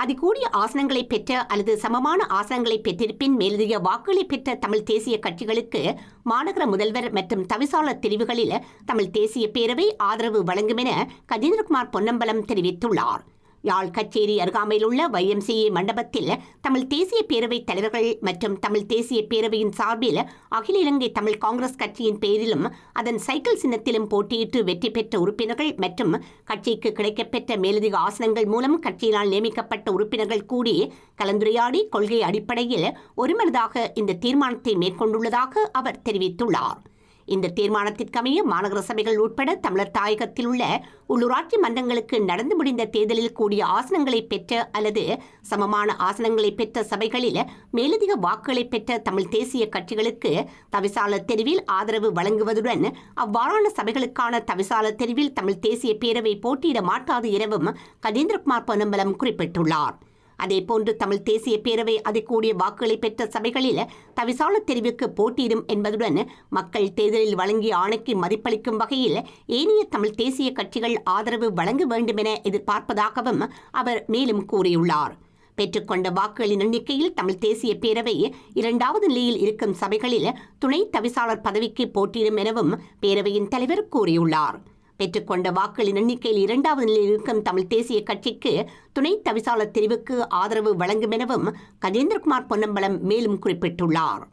அது கூடிய ஆசனங்களை பெற்ற அல்லது சமமான ஆசனங்களை பெற்றிருப்பின் மேலதிக வாக்குகளை பெற்ற தமிழ் தேசிய கட்சிகளுக்கு மாநகர முதல்வர் மற்றும் தவிசாளர் தெரிவுகளில் தமிழ் தேசிய பேரவை ஆதரவு வழங்கும் என கஜேந்திரகுமார் பொன்னம்பலம் தெரிவித்துள்ளார். யாழ் கச்சேரி அருகாமையில் உள்ள வைஎம்சிஏ மண்டபத்தில் தமிழ் தேசிய பேரவைத் தலைவர்கள் மற்றும் தமிழ் தேசிய பேரவையின் சார்பில் அகில இலங்கை தமிழ் காங்கிரஸ் கட்சியின் பெயரிலும் அதன் சைக்கிள் சின்னத்திலும் போட்டியிட்டு வெற்றி பெற்ற உறுப்பினர்கள் மற்றும் கட்சிக்கு கிடைக்கப்பெற்ற மேலதிக ஆசனங்கள் மூலம் கட்சியினால் நியமிக்கப்பட்ட உறுப்பினர்கள் கூடி கலந்துரையாடி கொள்கை அடிப்படையில் ஒருமனதாக இந்த தீர்மானத்தை மேற்கொண்டுள்ளதாக அவர் தெரிவித்துள்ளார். இந்த தீர்மானத்திற்கமைய மாநகர சபைகள் உட்பட தமிழர் தாயகத்தில் உள்ள உள்ளூராட்சி மன்றங்களுக்கு நடந்து முடிந்த தேர்தலில் கூடிய ஆசனங்களை பெற்ற அல்லது சமமான ஆசனங்களை பெற்ற சபைகளில் மேலதிக வாக்குகளை பெற்ற தமிழ் தேசிய கட்சிகளுக்கு தவிசாளர் தெரிவில் ஆதரவு வழங்குவதுடன் அவ்வாறான சபைகளுக்கான தவிசாளர் தெரிவில் தமிழ் தேசிய பேரவை போட்டியிட மாட்டாது எனவும் கஜேந்திரகுமார் பொன்னம்பலம் குறிப்பிட்டுள்ளார். அதேபோன்று தமிழ் தேசிய பேரவை அதிகூடிய வாக்குகளை பெற்ற சபைகளில் தவிசாளர் தெரிவுக்கு போட்டியிடும் என்பதுடன் மக்கள் தேர்தலில் வழங்கிய ஆணைக்கு மதிப்பளிக்கும் வகையில் ஏனைய தமிழ் தேசிய கட்சிகள் ஆதரவு வழங்க வேண்டும் என எதிர்பார்ப்பதாகவும் அவர் மேலும் கூறியுள்ளார். பெற்றுக்கொண்ட வாக்குகளின் எண்ணிக்கையில் தமிழ் தேசிய பேரவை இரண்டாவது நிலையில் இருக்கும் சபைகளில் துணை தவிசாளர் பதவிக்கு போட்டியிடும் எனவும் பேரவையின் தலைவர் கூறியுள்ளார். பெற்றுக்கொண்ட வாக்குகளின் எண்ணிக்கையில் இரண்டாவது நிலையில் இருக்கும் தமிழ் தேசிய கட்சிக்கு துணை தவிசாளர் தெரிவுக்கு ஆதரவு வழங்கும் எனவும் கஜேந்திரகுமார் பொன்னம்பலம் மேலும் குறிப்பிட்டுள்ளார்.